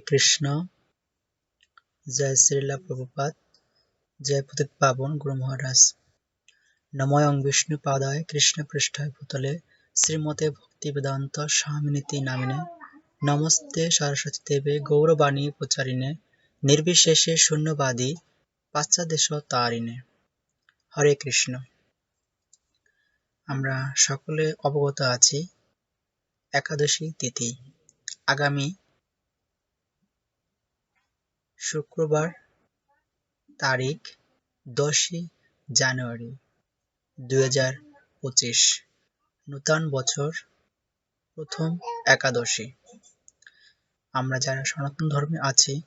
কৃষ্ণ। জয় শ্রীলা প্রভুপাদ। জয় পতিত পাবন গুরু মহারাজ নময়ং বিষ্ণু পাদায় কৃষ্ণ পৃষ্ঠায় ভূতলে শ্রীমতে ভক্তি বেদান্ত স্বামিনীতি নামিনে। নমস্তে সরস্বতী দেবে গৌরবাণী প্রচারিণে। নির্বিশেষে শূন্যবাদী পাশ্চাদেশ তারিণে। হরে কৃষ্ণ। আমরা সকলে অবগত আছি। একাদশী তিথি। আগামী শুক্রবার, তারিখ দশই জানুয়ারি দুই হাজার পঁচিশ। নূতন বছর, প্রথম একাদশী। আমরা যারা সনাতন ধর্মে আছি,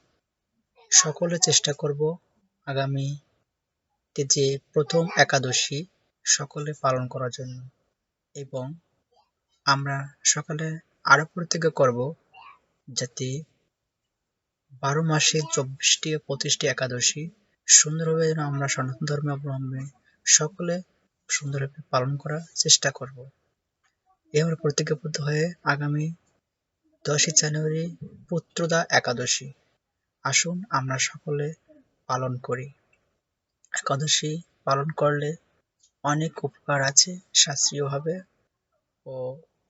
সকলে চেষ্টা করব আগামী যে প্রথম একাদশী, সকলে পালন করার জন্য। এবং আমরা সকালে আরও প্রতিজ্ঞা করব যাতে বারো মাসে চব্বিশটি পঁচিশটি একাদশী। সুন্দরভাবে যেন আমরা সনাতন ধর্মে অবলম্বনে সকলে সুন্দরভাবে পালন করার চেষ্টা করব। এবার প্রতিজ্ঞাবদ্ধ হয়ে আগামী দশই জানুয়ারি পুত্রদা একাদশী। আসুন আমরা সকলে পালন করি। একাদশী পালন করলে অনেক উপকার আছে শাস্ত্রীয়ভাবে ও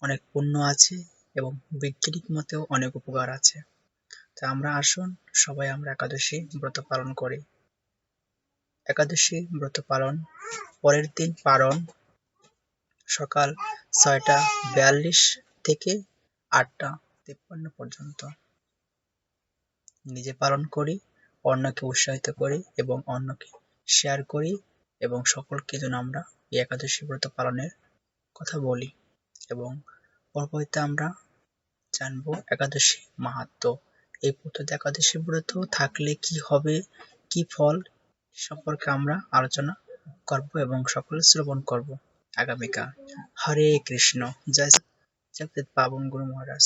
অনেক পুণ্য আছে এবং বৈজ্ঞানিক মতেও অনেক উপকার আছে। তা আমরা আসুন, সবাই আমরা একাদশী ব্রত পালন করি। একাদশী ব্রত পালন, পরের দিন পালন সকাল ছয়টা বিয়াল্লিশ থেকে আটটা তিপ্পান্ন পর্যন্ত। নিজে পালন করি, অন্যকে উৎসাহিত করি এবং অন্যকে শেয়ার করি এবং সকলকে যেন আমরা এই একাদশী ব্রত পালনের কথা বলি। এবং পরবর্তীতে আমরা জানব একাদশী মাহাত্ম এই পুত্রদ একাদশী ব্রত থাকলে কি হবে, কি ফল সম্পর্কে আমরা আলোচনা করব এবং সকলে শ্রবণ করব আগামীকাল। হরে কৃষ্ণ। জয় জগৎ পাবন গুরু মহারাজ।